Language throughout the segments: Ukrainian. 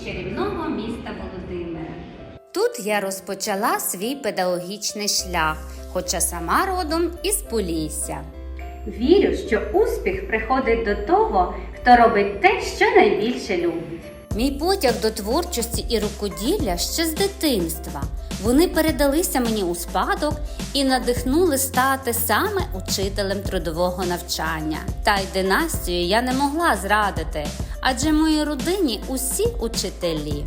із чарівного міста Володимира. Тут я розпочала свій педагогічний шлях, хоча сама родом із Полісся. Вірю, що успіх приходить до того, хто робить те, що найбільше любить. Мій потяг до творчості і рукоділля ще з дитинства. Вони передалися мені у спадок і надихнули стати саме учителем трудового навчання. Та й династію я не могла зрадити, адже в моїй родині усі учителі.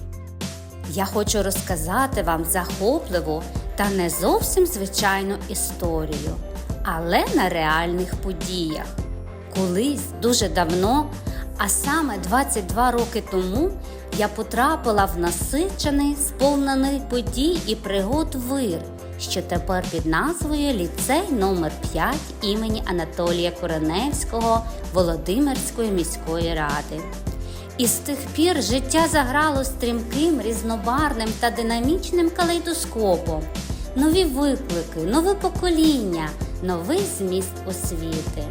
Я хочу розказати вам захопливу та не зовсім звичайну історію, але на реальних подіях. Колись дуже давно, а саме 22 роки тому, я потрапила в насичений, сповнений подій і пригод вир, що тепер під назвою Ліцей номер 5 імені Анатолія Кореневського Володимирської міської ради. І з тих пір життя заграло стрімким, різнобарним та динамічним калейдоскопом. Нові виклики, нове покоління, новий зміст освіти.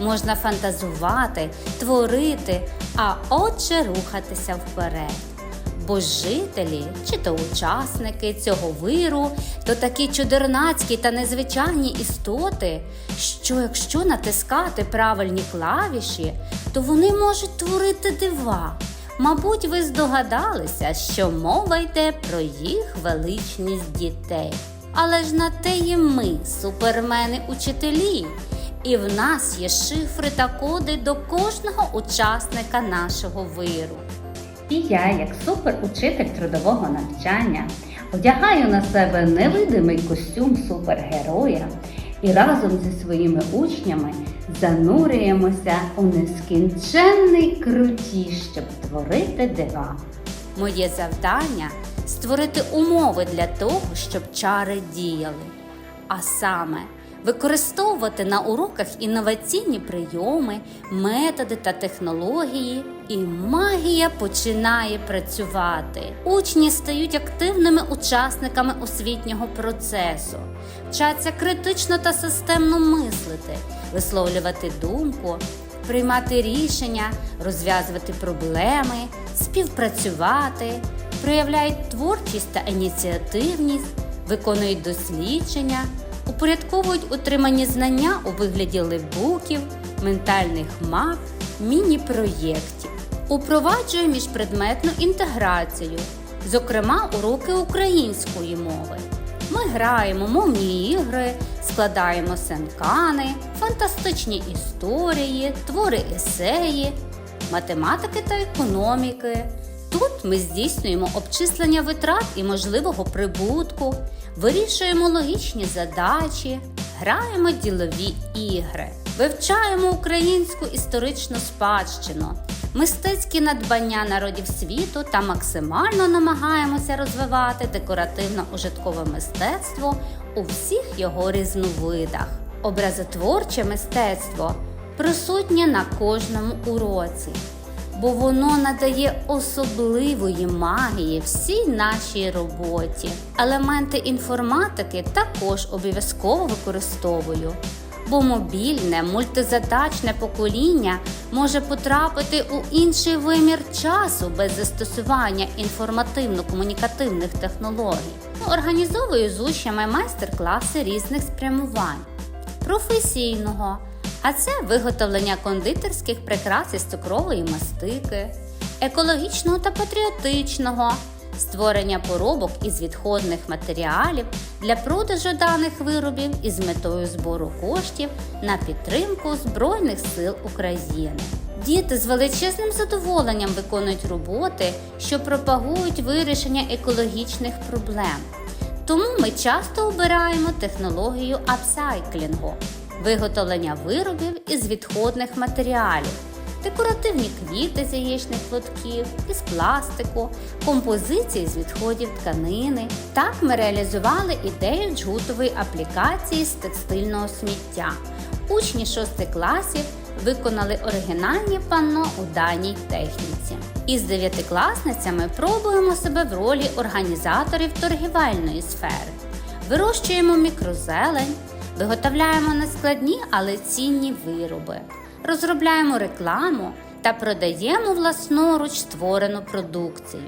Можна фантазувати, творити, а отже рухатися вперед. Бо жителі чи то учасники цього виру, то такі чудернацькі та незвичайні істоти, що якщо натискати правильні клавіші, то вони можуть творити дива. Мабуть, ви здогадалися, що мова йде про їх величність дітей. Але ж на те є ми, супермени-учителі, і в нас є шифри та коди до кожного учасника нашого виру. І я, як суперучитель трудового навчання, одягаю на себе невидимий костюм супергероя і разом зі своїми учнями занурюємося у нескінченний круті, щоб творити дива. Моє завдання створити умови для того, щоб чари діяли. А саме використовувати на уроках інноваційні прийоми, методи та технології, і магія починає працювати. Учні стають активними учасниками освітнього процесу, вчаться критично та системно мислити, висловлювати думку, приймати рішення, розв'язувати проблеми, співпрацювати, проявляють творчість та ініціативність, виконують дослідження, упорядковують утримані знання у вигляді левбуків, ментальних мап, міні-проєктів, упроваджує міжпредметну інтеграцію, зокрема уроки української мови. Ми граємо мовні ігри, складаємо сенкани, фантастичні історії, твори есеї, математики та економіки. Ми здійснюємо обчислення витрат і можливого прибутку, вирішуємо логічні задачі, граємо ділові ігри, вивчаємо українську історичну спадщину, мистецькі надбання народів світу та максимально намагаємося розвивати декоративно-ужиткове мистецтво у всіх його різновидах. Образотворче мистецтво присутнє на кожному уроці бо воно надає особливої магії всій нашій роботі. Елементи інформатики також обов'язково використовую, бо мобільне мультизадачне покоління може потрапити у інший вимір часу без застосування інформативно-комунікативних технологій. Організовую з учнями майстер-класи різних спрямувань професійного. А це виготовлення кондитерських прикрас із цукрової мастики, екологічного та патріотичного, створення поробок із відходних матеріалів для продажу даних виробів із метою збору коштів на підтримку Збройних сил України. Діти з величезним задоволенням виконують роботи, що пропагують вирішення екологічних проблем. Тому ми часто обираємо технологію апсайклінгу виготовлення виробів із відходних матеріалів, декоративні квіти з яєчних плотків, із пластику, композиції з відходів тканини. Так ми реалізували ідею джгутової аплікації з текстильного сміття. Учні 6 класів виконали оригінальні панно у даній техніці. Із дев'ятикласницями пробуємо себе в ролі організаторів торгівельної сфери. Вирощуємо мікрозелень, виготовляємо нескладні, але цінні вироби, розробляємо рекламу та продаємо власноруч створену продукцію.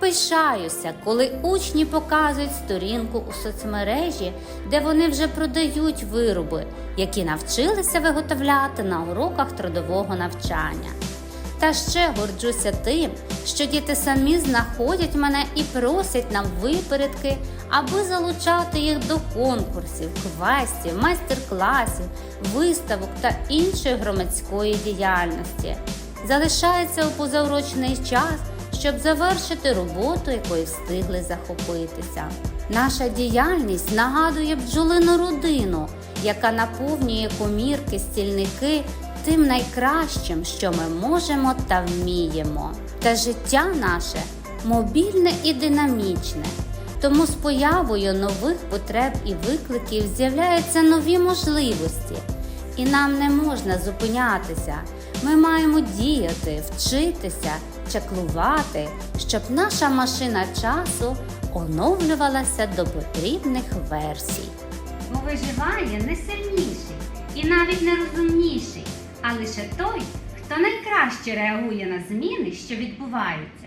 Пишаюся, коли учні показують сторінку у соцмережі, де вони вже продають вироби, які навчилися виготовляти на уроках трудового навчання. Та ще горджуся тим, що діти самі знаходять мене і просять нам випередки, аби залучати їх до конкурсів, квестів, майстер-класів, виставок та іншої громадської діяльності. Залишається у позаурочний час, щоб завершити роботу, якою встигли захопитися. Наша діяльність нагадує бджолину родину, яка наповнює комірки, стільники тим найкращим, що ми можемо та вміємо. Та життя наше мобільне і динамічне. Тому з появою нових потреб і викликів з'являються нові можливості. І нам не можна зупинятися. Ми маємо діяти, вчитися, чаклувати, щоб наша машина часу оновлювалася до потрібних версій. Бо виживає не сильніший і навіть не розумніший, а лише той, хто найкраще реагує на зміни, що відбуваються.